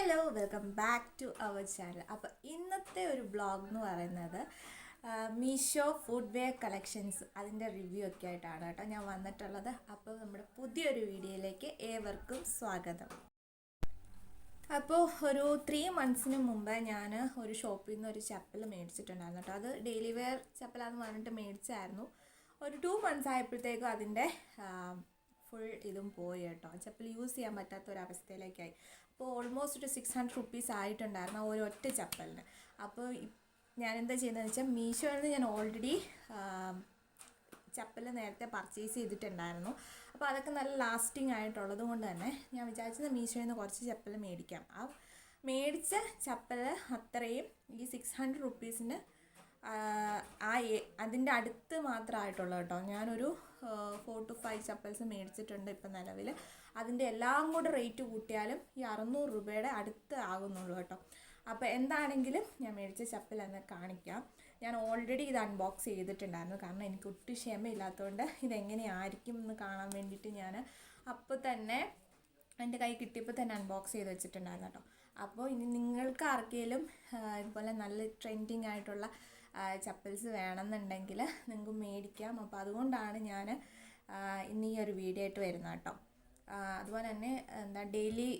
Hello welcome back to our channel അപ്പോൾ ഇന്നത്തെ ഒരു ബ്ലോഗ് എന്ന് പറയുന്നത് മീഷോ ഫുഡ് വെയർ കളക്ഷൻസ് അതിന്റെ റിവ്യൂ ഒക്കെ ആയിട്ടാണ് കേട്ടോ ഞാൻ വന്നിട്ടുള്ളത്. അപ്പോൾ നമ്മുടെ പുതിയൊരു വീഡിയോയിലേക്ക് ഏവർക്കും സ്വാഗതം. അപ്പോൾ ഒരു ത്രീ മന്ത്സിന് മുമ്പ് ഞാൻ ഒരു ഷോപ്പിൽ നിന്ന് ഒരു ചപ്പൽ മേടിച്ചിട്ടുണ്ടായിരുന്നു കേട്ടോ. അത് ഡെയിലി വെയർ ചപ്പലാന്ന് പറഞ്ഞിട്ട് മേടിച്ചായിരുന്നു. ഒരു ടു മന്ത്സ് ആയപ്പോഴത്തേക്കും അതിന്റെ ഫുൾ ഇതും പോയി കേട്ടോ. ചപ്പൽ യൂസ് ചെയ്യാൻ പറ്റാത്ത ഒരു അവസ്ഥയിലേക്കായി അപ്പോൾ ഓൾമോസ്റ്റ് ഒരു സിക്സ് ഹൺഡ്രഡ് റുപ്പീസ് ആയിട്ടുണ്ടായിരുന്നു ആ ഒറ്റ ചപ്പലിന്. അപ്പോൾ ഞാൻ എന്താ ചെയ്യുന്നതെന്ന് വെച്ചാൽ മീഷോയിൽ നിന്ന് ഞാൻ ഓൾറെഡി ചപ്പൽ നേരത്തെ പർച്ചേസ് ചെയ്തിട്ടുണ്ടായിരുന്നു. അപ്പോൾ അതൊക്കെ നല്ല ലാസ്റ്റിംഗ് ആയിട്ടുള്ളത് കൊണ്ട് തന്നെ ഞാൻ വിചാരിച്ചത് മീഷോയിൽ നിന്ന് കുറച്ച് ചപ്പൽ മേടിക്കാം. ആ മേടിച്ച ചപ്പൽ അത്രയും ഈ സിക്സ് ഹൺഡ്രഡ് റുപ്പീസിന് ആ അതിന്റെ അടുത്ത് മാത്രമായിട്ടുള്ള കേട്ടോ. ഞാനൊരു ഫോർ ടു ഫൈവ് ചപ്പൽസ് മേടിച്ചിട്ടുണ്ട് ഇപ്പം നിലവിൽ. അതിന്റെ എല്ലാം കൂടെ റേറ്റ് കൂട്ടിയാലും ഈ അറുന്നൂറ് രൂപയുടെ അടുത്ത് ആകുന്നുള്ളൂ കേട്ടോ. അപ്പോൾ എന്താണെങ്കിലും ഞാൻ മേടിച്ച ചപ്പൽ എന്ന് കാണിക്കാം. ഞാൻ ഓൾറെഡി ഇത് അൺബോക്സ് ചെയ്തിട്ടുണ്ടായിരുന്നു. കാരണം എനിക്ക് ഒട്ടും ക്ഷമയില്ലാത്തതുകൊണ്ട് ഇതെങ്ങനെയായിരിക്കും എന്ന് കാണാൻ വേണ്ടിയിട്ട് ഞാൻ അപ്പോൾ തന്നെ എന്റെ കൈ കിട്ടിയപ്പോൾ തന്നെ അൺബോക്സ് ചെയ്ത് വെച്ചിട്ടുണ്ടായിരുന്നു കേട്ടോ. അപ്പോൾ ഇനി നിങ്ങൾക്ക് ആർക്കെങ്കിലും ഇതുപോലെ നല്ല ട്രെൻഡിങ് ആയിട്ടുള്ള ചപ്പൽസ് വേണമെന്നുണ്ടെങ്കിൽ നിങ്ങൾക്ക് മേടിക്കാം. അപ്പോൾ അതുകൊണ്ടാണ് ഞാൻ ഇന്ന് ഈ ഒരു വീഡിയോ ആയിട്ട് വരുന്നത് കേട്ടോ. അതുപോലെ തന്നെ എന്താ ഡെയിലി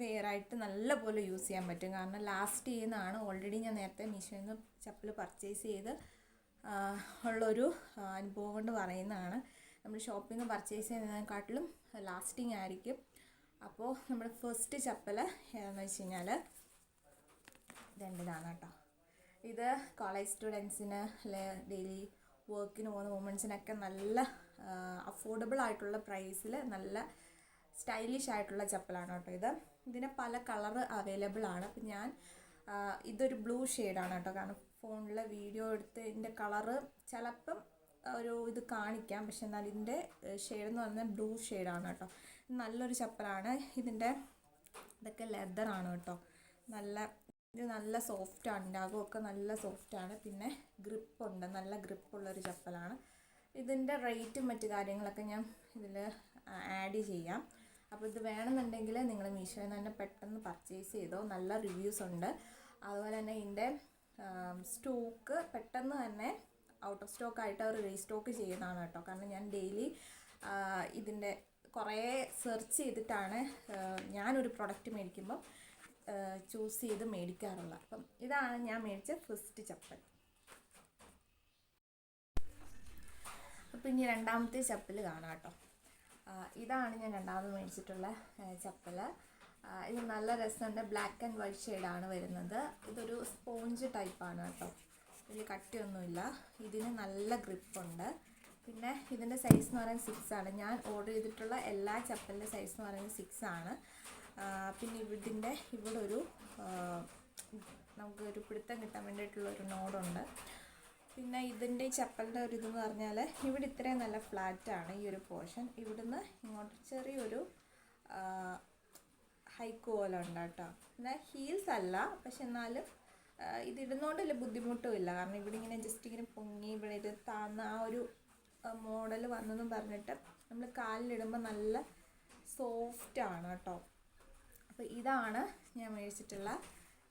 വെയർ ആയിട്ട് നല്ലപോലെ യൂസ് ചെയ്യാൻ പറ്റും. കാരണം ലാസ്റ്റ് ചെയ്യുന്നതാണ്. ഓൾറെഡി ഞാൻ നേരത്തെ മീഷോയിൽ നിന്ന് ചപ്പൽ പർച്ചേസ് ചെയ്ത് ഉള്ളൊരു അനുഭവം കൊണ്ട് പറയുന്നതാണ്. നമ്മൾ ഷോപ്പിൽ നിന്ന് പർച്ചേസ് ചെയ്യുന്നതിനെക്കാട്ടിലും ലാസ്റ്റിംഗ് ആയിരിക്കും. അപ്പോൾ നമ്മുടെ ഫസ്റ്റ് ചപ്പൽ ഏതാണെന്ന് വെച്ച് കഴിഞ്ഞാൽ ഇതാണ് കേട്ടോ. ഇത് കോളേജ് സ്റ്റുഡൻസിന് ഡെയിലി വർക്കിന് പോകുന്ന വുമൻസിനൊക്കെ നല്ല അഫോർഡബിൾ ആയിട്ടുള്ള പ്രൈസിൽ നല്ല സ്റ്റൈലിഷ് ആയിട്ടുള്ള ചപ്പലാണ് കേട്ടോ ഇത്. ഇതിന് പല കളർ അവൈലബിൾ ആണ്. അപ്പം ഞാൻ ഇതൊരു ബ്ലൂ ഷെയ്ഡാണ് കേട്ടോ. കാരണം ഫോണിൽ വീഡിയോ എടുത്ത് ഇതിന്റെ കളറ് ചിലപ്പം ഒരു ഇത് കാണിക്കാം. പക്ഷെ എന്നാൽ ഇതിന്റെ ഷെയ്ഡ് എന്ന് പറഞ്ഞാൽ ബ്ലൂ ഷെയ്ഡാണ് കേട്ടോ. നല്ലൊരു ചപ്പലാണ്. ഇതിന്റെ ഇതൊക്കെ ലെതറാണ് കേട്ടോ. നല്ല ഇത് നല്ല സോഫ്റ്റാണ് ഉണ്ടാകുമൊക്കെ നല്ല സോഫ്റ്റാണ്. പിന്നെ ഗ്രിപ്പുണ്ട് നല്ല ഗ്രിപ്പുള്ളൊരു ചപ്പലാണ്. ഇതിന്റെ റേറ്റും മറ്റു കാര്യങ്ങളൊക്കെ ഞാൻ ഇതിൽ ആഡ് ചെയ്യാം. അപ്പോൾ ഇത് വേണമെന്നുണ്ടെങ്കിൽ നിങ്ങൾ മീഷോയിൽ നിന്ന് തന്നെ പെട്ടെന്ന് പർച്ചേസ് ചെയ്തോ നല്ല റിവ്യൂസ് ഉണ്ട്. അതുപോലെ തന്നെ ഇതിന്റെ സ്റ്റോക്ക് പെട്ടെന്ന് തന്നെ ഔട്ട് ഓഫ് സ്റ്റോക്ക് ആയിട്ട് അവർ റീസ്റ്റോക്ക് ചെയ്യുന്നതാണ് കേട്ടോ. കാരണം ഞാൻ ഡെയിലി ഇതിന്റെ കുറേ സെർച്ച് ചെയ്തിട്ടാണ് ഞാനൊരു പ്രൊഡക്റ്റ് മേടിക്കുമ്പോൾ ചൂസ് ചെയ്ത് മേടിക്കാറുള്ളത് അപ്പം ഇതാണ് ഞാൻ മേടിച്ച ഫസ്റ്റ് ചപ്പൽ. അപ്പം ഇനി രണ്ടാമത്തെ ചപ്പൽ കാണാം കേട്ടോ. ഇതാണ് ഞാൻ രണ്ടാമത് മേടിച്ചിട്ടുള്ള ചപ്പൽ ഇത് നല്ല രസമുണ്ട്. ബ്ലാക്ക് ആൻഡ് വൈറ്റ് ഷെയ്ഡാണ് വരുന്നത്. ഇതൊരു സ്പോഞ്ച് ടൈപ്പാണ് കേട്ടോ. വലിയ കട്ടിയൊന്നുമില്ല. ഇതിന് നല്ല ഗ്രിപ്പുണ്ട് പിന്നെ ഇതിന്റെ സൈസ് എന്ന് പറയുന്നത് സിക്സ് ആണ്. ഞാൻ ഓർഡർ ചെയ്തിട്ടുള്ള എല്ലാ ചപ്പലിന്റെ സൈസ് എന്ന് പറയുന്നത് സിക്സ് ആണ്. പിന്നെ ഇതിന്റെ ഇവിടെ ഒരു നമുക്ക് ഒരു പിടുത്തം കിട്ടാൻ വേണ്ടിയിട്ടുള്ള ഒരു നോഡുണ്ട് പിന്നെ ഇതിന്റെ ചപ്പലിന്റെ ഒരു ഇതെന്ന് പറഞ്ഞാൽ ഇവിടെ ഇത്രയും നല്ല ഫ്ലാറ്റാണ് ഈ ഒരു പോർഷൻ. ഇവിടുന്ന് ഇങ്ങോട്ട് ചെറിയൊരു ഹൈക്ക് പോലെ ഉണ്ട് കേട്ടോ. എന്നാൽ ഹീൽസ് അല്ല പക്ഷെ എന്നാലും ഇതിടുന്നതുകൊണ്ട് വലിയ ബുദ്ധിമുട്ടും ഇല്ല. കാരണം ഇവിടെ ഇങ്ങനെ ജസ്റ്റ് ഇങ്ങനെ പൊങ്ങി ഇവിടെ ഇത് താന്ന ആ ഒരു മോഡൽ വന്നെന്നും പറഞ്ഞിട്ട് നമ്മൾ കാലിലിടുമ്പോൾ നല്ല സോഫ്റ്റാണ് കേട്ടോ. അപ്പോൾ ഇതാണ് ഞാൻ മേടിച്ചിട്ടുള്ള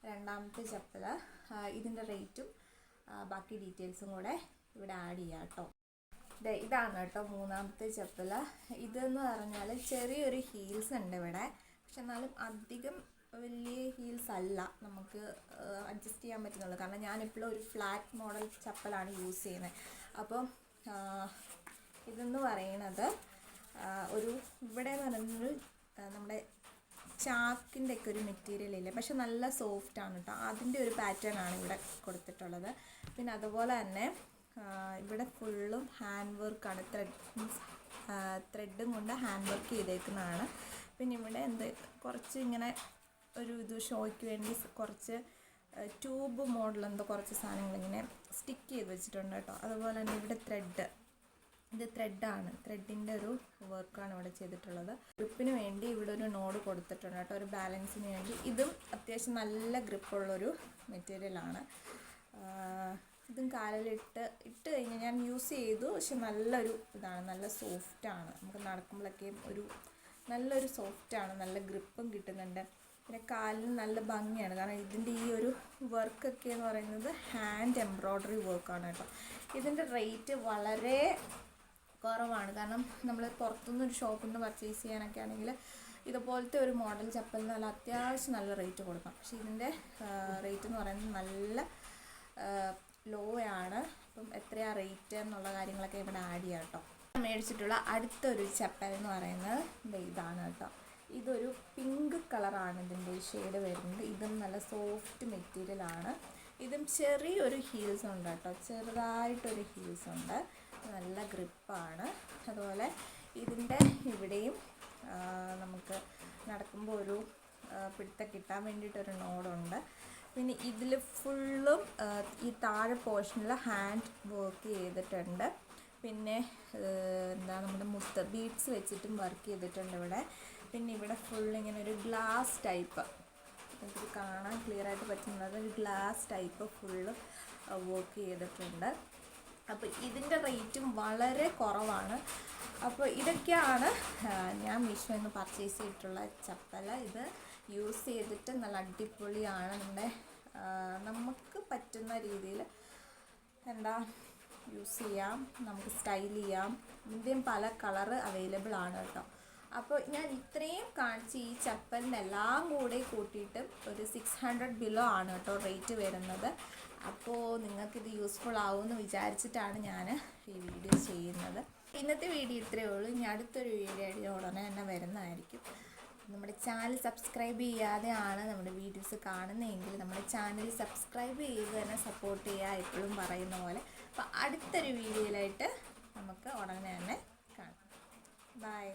രണ്ടാമത്തെ ചപ്പൽ ഇതിന്റെ റേറ്റും ബാക്കി ഡീറ്റെയിൽസും കൂടെ ഇവിടെ ആഡ് ചെയ്യാം കേട്ടോ. ഇതാണ് കേട്ടോ മൂന്നാമത്തെ ചപ്പൽ ഇതെന്ന് പറഞ്ഞാൽ ചെറിയൊരു ഹീൽസ് ഉണ്ട് ഇവിടെ. പക്ഷെ എന്നാലും അധികം വലിയ ഹീൽസ് അല്ല. നമുക്ക് അഡ്ജസ്റ്റ് ചെയ്യാൻ പറ്റുന്നുള്ളൂ. കാരണം ഞാൻ ഞാനിപ്പോഴും ഒരു ഫ്ലാറ്റ് മോഡൽ ചപ്പലാണ് യൂസ് ചെയ്യുന്നത്. അപ്പം ഇതെന്ന് പറയുന്നത് ഒരു ഇവിടെ എന്ന് പറയുന്നത് നമ്മുടെ ചാക്കിന്റെ ഒക്കെ ഒരു മെറ്റീരിയൽ ഇല്ല? പക്ഷെ നല്ല സോഫ്റ്റ് ആണ് കേട്ടോ അതിന്റെ ഒരു പാറ്റേൺ ആണ് ഇവിടെ കൊടുത്തിട്ടുള്ളത്. പിന്നെ അതുപോലെ തന്നെ ഇവിടെ ഫുള്ളും ഹാൻഡ് വർക്കാണ് ത്രെഡ് മീൻസ് ത്രെഡും കൊണ്ട് ഹാൻഡ് വർക്ക് ചെയ്തേക്കുന്നതാണ്. പിന്നെ ഇവിടെ എന്ത് കുറച്ച് ഇങ്ങനെ ഒരു ഇത് ഷോയ്ക്ക് വേണ്ടി കുറച്ച് ട്യൂബ് മോഡൽ എന്തോ കുറച്ച് സാധനങ്ങൾ ഇങ്ങനെ സ്റ്റിക്ക് ചെയ്ത് വെച്ചിട്ടുണ്ട് കേട്ടോ അതുപോലെ തന്നെ ഇവിടെ ത്രെഡ് ഇത് ത്രെഡാണ് ത്രെഡിന്റെ ഒരു വർക്കാണ് ഇവിടെ ചെയ്തിട്ടുള്ളത്. ഗ്രിപ്പിന് വേണ്ടി ഇവിടെ ഒരു നോഡ് കൊടുത്തിട്ടുണ്ട് കേട്ടോ. ഒരു ബാലൻസിന് വേണ്ടി. ഇതും അത്യാവശ്യം നല്ല ഗ്രിപ്പുള്ളൊരു മെറ്റീരിയലാണ് ഇതും കാലിലിട്ട് ഇട്ട് കഴിഞ്ഞാൽ ഞാൻ യൂസ് ചെയ്തു. പക്ഷെ നല്ലൊരു ഇതാണ്. നല്ല സോഫ്റ്റാണ് നമുക്ക് നടക്കുമ്പോഴൊക്കെയും ഒരു നല്ലൊരു സോഫ്റ്റാണ് നല്ല ഗ്രിപ്പും കിട്ടുന്നുണ്ട്. പിന്നെ കാലിന് നല്ല ഭംഗിയാണ്. കാരണം ഇതിന്റെ ഈ ഒരു വർക്കൊക്കെ എന്ന് പറയുന്നത് ഹാൻഡ് എംബ്രോയ്ഡറി വർക്കാണ് കേട്ടോ. ഇതിന്റെ റേറ്റ് വളരെ കുറവാണ്. കാരണം നമ്മൾ പുറത്തുനിന്ന് ഒരു ഷോപ്പിൽ നിന്ന് പർച്ചേസ് ചെയ്യാനൊക്കെ ആണെങ്കിൽ ഇതുപോലത്തെ ഒരു മോഡൽ ചപ്പലിന് നല്ല അത്യാവശ്യം നല്ല റേറ്റ് കൊടുക്കാം പക്ഷേ ഇതിന്റെ റേറ്റ് എന്ന് പറയുന്നത് നല്ല ലോ ആണ്. അപ്പം എത്രയാ റേറ്റ് എന്നുള്ള കാര്യങ്ങളൊക്കെ ഇവിടെ ആഡ് ചെയ്യാം കേട്ടോ മേടിച്ചിട്ടുള്ള അടുത്തൊരു ചപ്പൽ എന്ന് പറയുന്നത് ഇതാണ് കേട്ടോ ഇതൊരു പിങ്ക് കളറാണ് ഇതിന്റെ ഷെയ്ഡ് വരുന്നത്. ഇതും നല്ല സോഫ്റ്റ് മെറ്റീരിയലാണ് ഇതും ചെറിയൊരു ഹീൽസ് ഉണ്ട് കേട്ടോ ചെറുതായിട്ടൊരു ഹീൽസ് ഉണ്ട്. നല്ല ഗ്രിപ്പാണ് അതുപോലെ ഇതിന്റെ ഇവിടെയും നമുക്ക് നടക്കുമ്പോൾ ഒരു പിടുത്തം കിട്ടാൻ വേണ്ടിയിട്ടൊരു നോഡുണ്ട്. പിന്നെ ഇതിൽ ഫുള്ളും ഈ താഴെ പോർഷനിൽ ഹാൻഡ് വർക്ക് ചെയ്തിട്ടുണ്ട്. പിന്നെ എന്താ നമ്മുടെ മുത്ത ബീഡ്സ് വെച്ചിട്ടും വർക്ക് ചെയ്തിട്ടുണ്ട് ഇവിടെ. പിന്നെ ഇവിടെ ഫുൾ ഇങ്ങനെ ഒരു ഗ്ലാസ് ടൈപ്പ് നമുക്ക് കാണാൻ ക്ലിയർ ആയിട്ട് പറ്റുന്നത് ഒരു ഗ്ലാസ് ടൈപ്പ് ഫുള്ള് വർക്ക് ചെയ്തിട്ടുണ്ട്. അപ്പോൾ ഇതിന്റെ റേറ്റും വളരെ കുറവാണ്. അപ്പോൾ ഇതൊക്കെയാണ് ഞാൻ മീഷോയിൽ നിന്ന് പർച്ചേസ് ചെയ്തിട്ടുള്ള ചപ്പല. ഇത് യൂസ് ചെയ്തിട്ട് നല്ല അടിപൊളിയാണ് നമ്മുടെ നമുക്ക് പറ്റുന്ന രീതിയിൽ എന്താ യൂസ് ചെയ്യാം നമുക്ക് സ്റ്റൈൽ ചെയ്യാം. ഇതിന്റെയും പല കളറ് അവൈലബിൾ ആണ് കേട്ടോ. അപ്പോൾ ഞാൻ ഇത്രയും കാണിച്ച് ഈ ചപ്പലിനെല്ലാം കൂടെ കൂട്ടിയിട്ട് ഒരു സിക്സ് ഹൺഡ്രഡ് ബിലോ ആണ് കേട്ടോ റേറ്റ് വരുന്നത്. അപ്പോൾ നിങ്ങൾക്കിത് യൂസ്ഫുൾ ആവുമെന്ന് വിചാരിച്ചിട്ടാണ് ഞാൻ ഈ വീഡിയോ ചെയ്യുന്നത്. ഇന്നത്തെ വീഡിയോ ഇത്രയേ ഉള്ളൂ. ഇനി അടുത്തൊരു വീഡിയോ ആയിട്ട് ഉടനെ തന്നെ വരുന്നതായിരിക്കും. നമ്മുടെ ചാനൽ സബ്സ്ക്രൈബ് ചെയ്യാതെയാണ് നമ്മുടെ വീഡിയോസ് കാണുന്നതെങ്കിൽ നമ്മുടെ ചാനൽ സബ്സ്ക്രൈബ് ചെയ്ത് തന്നെ സപ്പോർട്ട് ചെയ്യുക എപ്പോഴും പറയുന്ന പോലെ. അപ്പോൾ അടുത്തൊരു വീഡിയോയിലായിട്ട് നമുക്ക് ഉടനെ തന്നെ കാണാം. ബൈ